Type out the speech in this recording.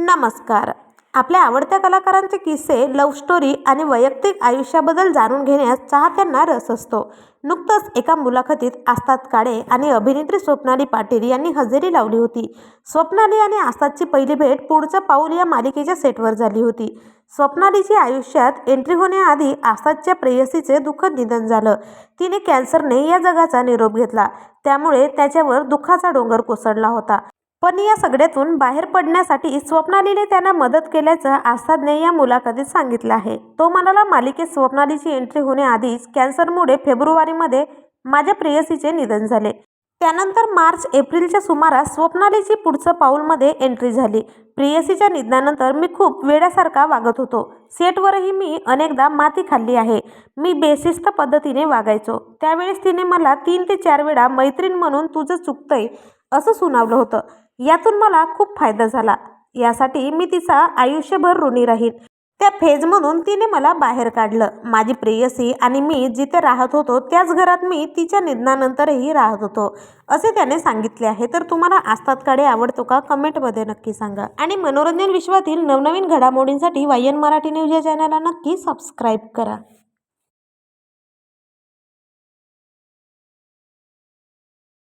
नमस्कार. आपल्या आवडत्या कलाकारांचे किस्से लव्ह स्टोरी आणि वैयक्तिक आयुष्याबद्दल जाणून घेण्यास चाहत्यांना रस असतो. नुकतंच एका मुलाखतीत आस्ताद काळे आणि अभिनेत्री स्वप्नाली पाटील यांनी हजेरी लावली होती. स्वप्नाली आणि आस्तादची पहिली भेट पुढचं पाऊल या मालिकेच्या सेटवर झाली होती. स्वप्नालीची आयुष्यात एंट्री होण्याआधी आस्तादच्या प्रेयसीचे दुःखद निधन झालं. तिने कॅन्सरने या जगाचा निरोप घेतला. त्यामुळे त्याच्यावर दुःखाचा डोंगर कोसळला होता. पण या सगळ्यातून बाहेर पडण्यासाठी स्वप्नालीने त्यांना मदत केल्याचं आसादने या मुलाखतीत सांगितलं आहे. तो म्हणाला मालिकेत स्वप्नालीची एंट्री होण्याआधीच कॅन्सरमुळे फेब्रुवारीमध्ये माझ्या प्रेयसीचे निधन झाले. त्यानंतर मार्च एप्रिलच्या सुमारास स्वप्नालीची पुढचं पाऊलमध्ये एंट्री झाली. प्रेयसीच्या निधनानंतर मी खूप वेड्यासारखा वागत होतो. सेटवरही मी अनेकदा माती खाल्ली आहे. मी बेशिस्त पद्धतीने वागायचो. त्यावेळेस तिने मला तीन ते चार वेळा मैत्रीण म्हणून तुझं चुकतंय असं सुनावलं होतं. यातून मला खूप फायदा झाला. यासाठी मी तिचा आयुष्यभर ऋणी राहीन. त्या फेजमधून तिने मला बाहेर काढलं. माझी प्रेयसी आणि मी जिथे राहत होतो त्याच घरात मी तिच्या निधनानंतरही राहत होतो. असे त्याने सांगितले आहे. तर तुम्हाला आस्तादकडे आवडतो का? कमेंटमध्ये नक्की सांगा. आणि मनोरंजन विश्वातील नवनवीन घडामोडींसाठी वायन मराठी न्यूज या चॅनलला नक्की सबस्क्राईब करा.